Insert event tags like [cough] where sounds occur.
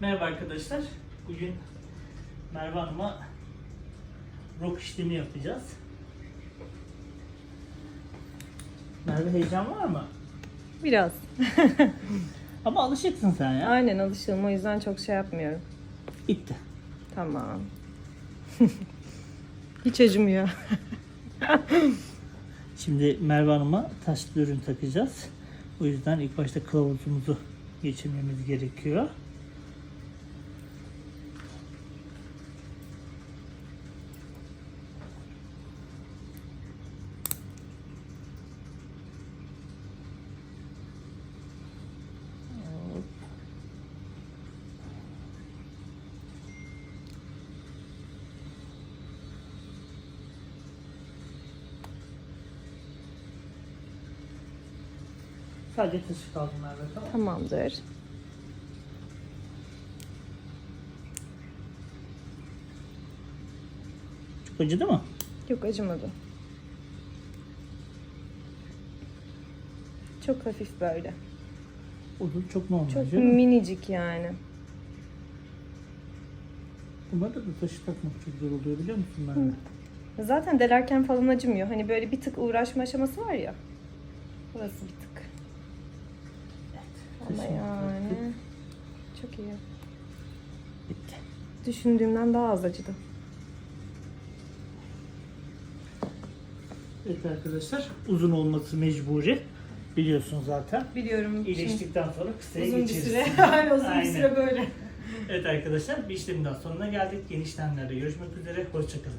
Merhaba arkadaşlar. Bugün Merve Hanım'a rock işlemi yapacağız. Merve heyecan var mı? Biraz. [laughs] Ama alışıksın sen ya. Aynen alışığım o yüzden çok şey yapmıyorum. Bitti. Tamam. [laughs] Hiç acımıyor. [laughs] Şimdi Merve Hanım'a taşlı ürün takacağız. O yüzden ilk başta kılavuzumuzu geçirmemiz gerekiyor. Sadece taşı kaldı Merve tamam mı? Tamamdır. Çok acıdı mı? Yok acımadı. Çok hafif böyle. O da çok normal. Çok canım. minicik yani. Bunlarda da taşı takmak çok zor oluyor biliyor musun Merve? Zaten delerken falan acımıyor. Hani böyle bir tık uğraşma aşaması var ya. Burası bir tık. Ama yani çok iyi. Bitti. Düşündüğümden daha az acıdı. Evet arkadaşlar uzun olması mecburi. Biliyorsun zaten. Biliyorum. İyileştikten sonra kısaya uzun bir geçeriz. süre. [laughs] Aynen uzun Aynen. bir süre böyle. Evet arkadaşlar bir işlemin daha sonuna geldik. Yeni işlemlerde görüşmek üzere. Hoşçakalın.